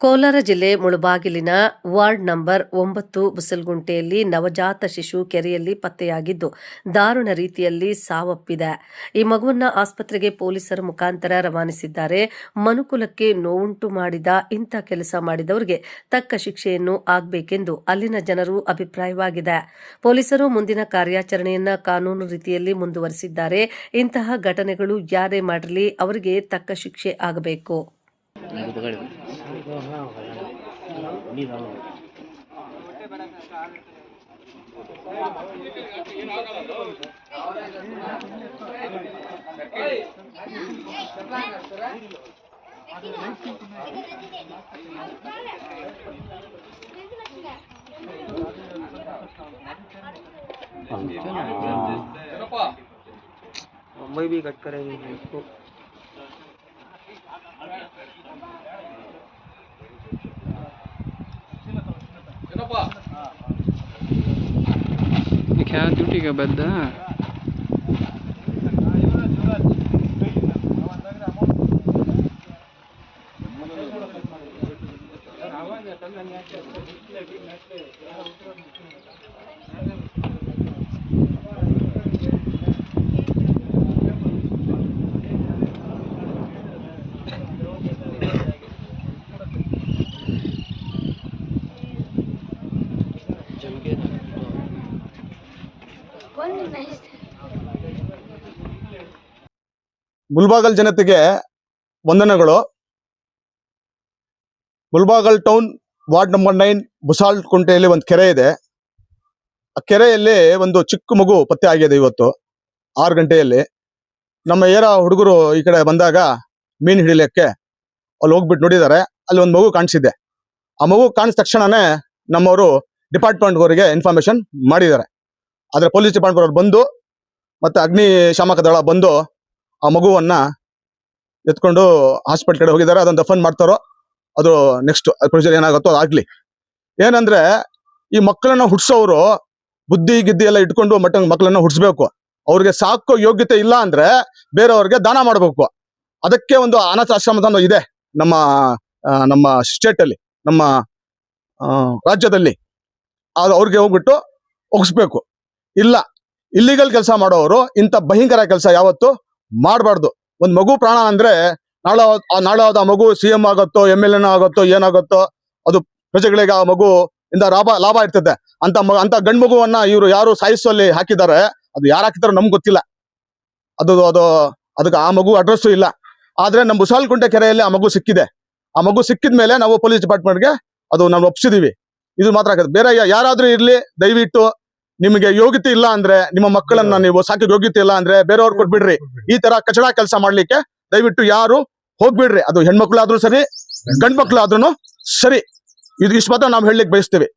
ಕೋಲಾರ ಜಿಲ್ಲೆ ಮುಳಬಾಗಿಲಿನ ward number ಒಂಬತ್ತು ಬುಸಲ್ಗುಂಟೆಯಲ್ಲಿ ನವಜಾತ ಶಿಶು ಕೆರೆಯಲ್ಲಿ ಪತ್ತೆಯಾಗಿದ್ದು, ದಾರುಣ ರೀತಿಯಲ್ಲಿ ಸಾವಪ್ಪಿದೆ. ಈ ಮಗುವನ್ನ ಆಸ್ಪತ್ರೆಗೆ ಪೊಲೀಸರ ಮುಖಾಂತರ ರವಾನಿಸಿದ್ದಾರೆ. ಮನುಕುಲಕ್ಕೆ ನೋವುಂಟು ಮಾಡಿದ ಇಂಥ ಕೆಲಸ ಮಾಡಿದವರಿಗೆ ತಕ್ಕ ಶಿಕ್ಷೆಯನ್ನು ಆಗಬೇಕೆಂದು ಅಲ್ಲಿನ ಜನರು ಅಭಿಪ್ರಾಯವಾಗಿದೆ. ಪೊಲೀಸರು ಮುಂದಿನ ಕಾರ್ಯಾಚರಣೆಯನ್ನ ಕಾನೂನು ರೀತಿಯಲ್ಲಿ ಮುಂದುವರೆಸಿದ್ದಾರೆ. ಇಂತಹ ಘಟನೆಗಳು ಯಾರೇ ಮಾಡಲಿ ಅವರಿಗೆ ತಕ್ಕ ಶಿಕ್ಷೆ ಆಗಬೇಕು. मुंबई भी कट करेंगे इसको। क्या ड्यूटी का बद्दा ಮುಲ್ಬಾಗಲ್ ಜನತೆಗೆ ವಂದನೆಗಳು. Mulbagal town ward number nine ಬುಸಾಲ್ ಕುಂಟೆಯಲ್ಲಿ ಒಂದು ಕೆರೆ ಇದೆ. ಆ ಕೆರೆಯಲ್ಲಿ ಒಂದು ಚಿಕ್ಕ ಮಗು ಪತ್ತೆ ಆಗಿದೆ ಇವತ್ತು, ಆರು ಗಂಟೆಯಲ್ಲಿ. ನಮ್ಮ ಏರ ಹುಡುಗರು ಈ ಕಡೆ ಬಂದಾಗ ಮೀನ್ ಹಿಡಿಲಿಕ್ಕೆ ಅಲ್ಲಿ ಹೋಗ್ಬಿಟ್ಟು ನೋಡಿದ್ದಾರೆ, ಅಲ್ಲಿ ಒಂದು ಮಗು ಕಾಣಿಸಿದೆ. ಆ ಮಗು ಕಾಣಿಸಿದ ತಕ್ಷಣನೇ ನಮ್ಮವರು ಡಿಪಾರ್ಟ್ಮೆಂಟ್ ಅವರಿಗೆ ಇನ್ಫಾರ್ಮೇಶನ್ ಮಾಡಿದ್ದಾರೆ. ಆದ್ರೆ ಪೊಲೀಸ್ ಡಿಪಾರ್ಟ್ಮೆಂಟ್ ಅವ್ರು ಬಂದು ಮತ್ತೆ ಅಗ್ನಿಶಾಮಕ ದಳ ಬಂದು ಆ ಮಗುವನ್ನ ಎತ್ಕೊಂಡು ಹಾಸ್ಪಿಟಲ್ ಕಡೆ ಹೋಗಿದ್ದಾರೆ. ಅದನ್ನ ದಫನ್ ಮಾಡ್ತಾರೋ, ಅದು ನೆಕ್ಸ್ಟ್ ಪ್ರೊಸೀಜರ್ ಏನಾಗುತ್ತೋ ಅದಾಗ್ಲಿ ಏನಂದ್ರೆ ಈ ಮಕ್ಕಳನ್ನ ಹುಡ್ಸೋರು ಬುದ್ಧಿ ಗಿದ್ದಿ ಎಲ್ಲ ಇಟ್ಕೊಂಡು ಮಟ್ಟ ಮಕ್ಕಳನ್ನ ಹುಡ್ಸ್ಬೇಕು ಅವ್ರಿಗೆ ಸಾಕೋ ಯೋಗ್ಯತೆ ಇಲ್ಲ ಅಂದ್ರೆ ಬೇರೆಯವ್ರಿಗೆ ದಾನ ಮಾಡಬೇಕು. ಅದಕ್ಕೆ ಒಂದು ಅನಾಥ ಆಶ್ರಮದ ಒಂದು ಇದೆ ನಮ್ಮ ನಮ್ಮ ಸ್ಟೇಟ್ ಅಲ್ಲಿ, ನಮ್ಮ ರಾಜ್ಯದಲ್ಲಿ. ಅದು ಅವ್ರಿಗೆ ಹೋಗ್ಬಿಟ್ಟು ಒಗಿಸ್ಬೇಕು. ಇಲ್ಲ. ಇಲ್ಲಿಗಲ್ ಕೆಲಸ ಮಾಡೋರು, ಇಂಥ ಭಯಂಕರ ಕೆಲಸ ಯಾವತ್ತು ಮಾಡಬಾರ್ದು. ಒಂದ್ ಮಗು ಪ್ರಾಣ ಅಂದ್ರೆ ನಾಳೆ ನಾಳೆ ಅದು ಆ ಮಗು ಸಿ ಎಂ ಆಗುತ್ತೋ ಎಂ ಎಲ್ ಎನ್ ಆಗುತ್ತೋ, ಏನಾಗುತ್ತೋ, ಅದು ಪ್ರಜೆಗಳಿಗೆ ಆ ಮಗು ಇಂದ ಲಾಭ ಲಾಭ ಇರ್ತದೆ. ಅಂತ ಅಂತ ಗಂಡ್ ಮಗುವನ್ನ ಇವರು ಯಾರು ಸಾಯಿಸುವಲ್ಲಿ ಹಾಕಿದ್ದಾರೆ, ಅದು ಯಾರು ಹಾಕಿದಾರೋ ನಮ್ಗೆ ಗೊತ್ತಿಲ್ಲ. ಅದು ಅದು, ಅದಕ್ಕೆ ಆ ಮಗು ಅಡ್ರೆಸ್ಸು ಇಲ್ಲ. ಆದ್ರೆ ನಮ್ಮ ಬುಸಾಲ್ಕುಂಟೆ ಕೆರೆಯಲ್ಲಿ ಆ ಮಗು ಸಿಕ್ಕಿದೆ. ಆ ಮಗು ಸಿಕ್ಕಿದ ಮೇಲೆ ನಾವು ಪೊಲೀಸ್ ಡಿಪಾರ್ಟ್ಮೆಂಟ್ಗೆ ಅದು ನಾವು ಒಪ್ಸಿದೀವಿ. ಇದು ಮಾತ್ರ ಬೇರೆ ಯಾರಾದ್ರೂ ಇರ್ಲಿ, ದಯವಿಟ್ಟು ನಿಮಗೆ ಯೋಗ್ಯತೆ ಇಲ್ಲ ಅಂದ್ರೆ ನಿಮ್ಮ ಮಕ್ಕಳನ್ನ ನೀವು ಸಾಕಿ ಯೋಗ್ಯತೆ ಇಲ್ಲ ಅಂದ್ರೆ ಬೇರೆಯವ್ರು ಕೊಟ್ಬಿಡ್ರಿ. ಈ ತರ ಕಚಡ ಕೆಲಸ ಮಾಡ್ಲಿಕ್ಕೆ ದಯವಿಟ್ಟು ಯಾರು ಹೋಗ್ಬಿಡ್ರಿ. ಅದು ಹೆಣ್ಮಕ್ಳಾದ್ರೂ ಸರಿ ಗಂಡ್ ಮಕ್ಳಾದ್ರೂ ಸರಿ. ಇದು ಇಷ್ಟು ಮಾತ್ರ ನಾವು ಹೇಳಲಿಕ್ಕೆ ಬಯಸ್ತೀವಿ.